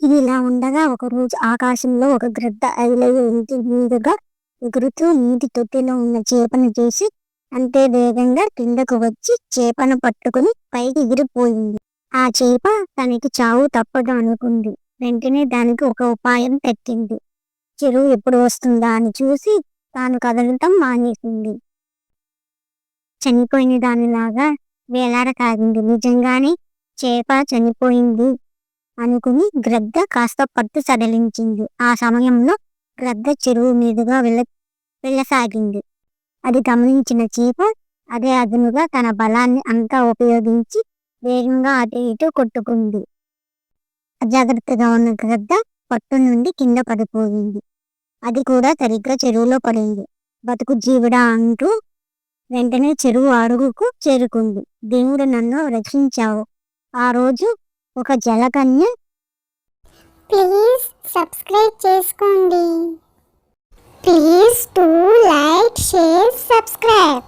ఇది ఇలా ఉండగా ఒక రోజు ఆకాశంలో ఒక గ్రద్ద ఐలయ్య ఇంటి మీదుగా ఎగురుతూ నీటి తొట్టిలో ఉన్న చేపను చూసి అంతే వేగంగా కిందకు వచ్చి చేపను పట్టుకుని పైకి ఎగిరిపోయింది. ఆ చేప తనకి చావు తప్పదు అనుకుంది. వెంటనే దానికి ఒక ఉపాయం పెట్టింది. చెరువు ఎప్పుడు వస్తుందా అని చూసి తాను కదలటం మానేసింది. చనిపోయిన దానిలాగా వేలాడసాగింది నిజంగానే చేప చనిపోయింది. అనుకుని గ్రద్ద కాస్త పట్టు సడలించింది. ఆ సమయంలో గ్రద్ద చెరువు మీదుగా వెళ్ళ వెళ్ళసాగింది. అది గమనించిన చీప అదే అదునుగా తన బలాన్ని అంతా ఉపయోగించి వేగంగా అటు ఇటు కొట్టుకుంది. అజాగ్రత్తగా ఉన్న గ్రద్ద పట్టు నుండి కింద పడిపోయింది. అది కూడా సరిగ్గా చెరువులో పడింది. బతుకు జీవుడా అంటూ వెంటనే చెరువు అడుగుకు చేరుకుంది. దేవుడు నన్ను రక్షించావు. ఆ రోజు ఒక జలకన్య. ప్లీజ్ సబ్స్క్రైబ్ చేసుకోండి. Please to like share subscribe.